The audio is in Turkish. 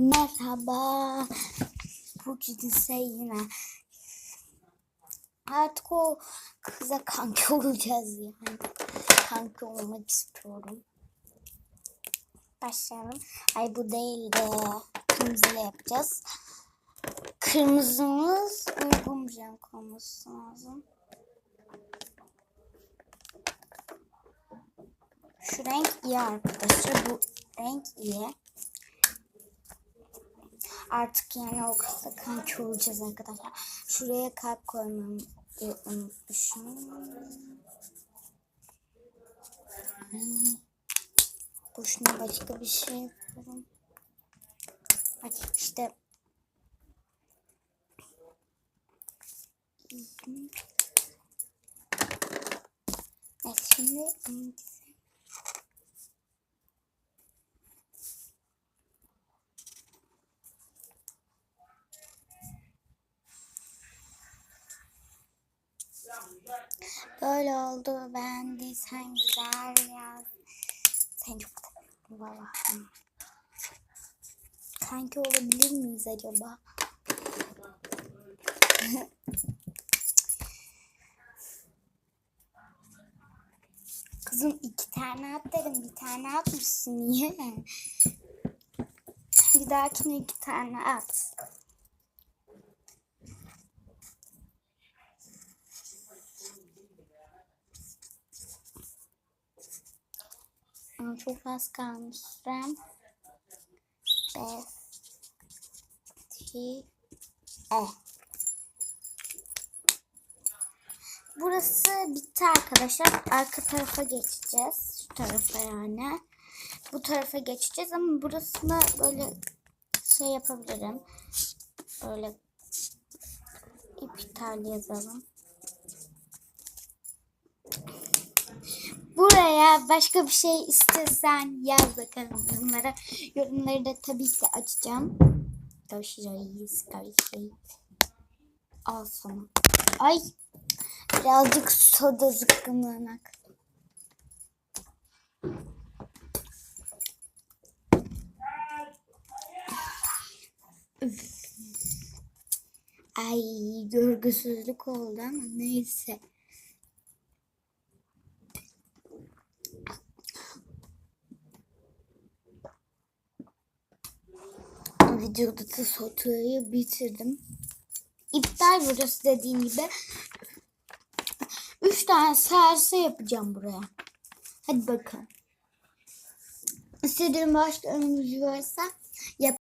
Merhaba. Bugün ise yine artık o kıza kanka olacağız yani. Kanka olmak istiyorum. Başlayalım. Ay bu değil de kırmızıyla yapacağız. Kırmızımız uygun bir renk olması lazım. Şu renk iyi arkadaşlar. Bu renk iyi. Artık yani o kızla kanki olacağız arkadaşlar. Şuraya kalp koymamı unutmuşum. Hmm. Boşuna başka bir şey yapıyorum. Ay işte. Evet şimdi Böyle oldu. Beğendiysen güzel yaz. Sen çok tatlı valla. Kanki olabilir miyiz acaba? Kızım iki tane at dedim. Bir tane atmışsın. Niye? Bir dahakine iki tane at. Ama çok az kalmış sürem. Beş. iki, E. Burası bitti arkadaşlar. Arka tarafa geçeceğiz. Şu tarafa yani. Bu tarafa geçeceğiz ama burasını böyle şey yapabilirim. Böyle iptal yazalım. Başka bir şey istersen yaz bakalım yorumlara. Yorumları da tabii ki açacağım. Görüşürüz. Görüşürüz. Al sana. Ay. Birazcık soda zıkkımlanak. Ay görgüsüzlük oldu ama neyse. Videoda da sotuyu bitirdim. İptal burası dediğim gibi. Üç tane serse yapacağım buraya. Hadi bakalım. İstediğim başka önümüzü varsa yap.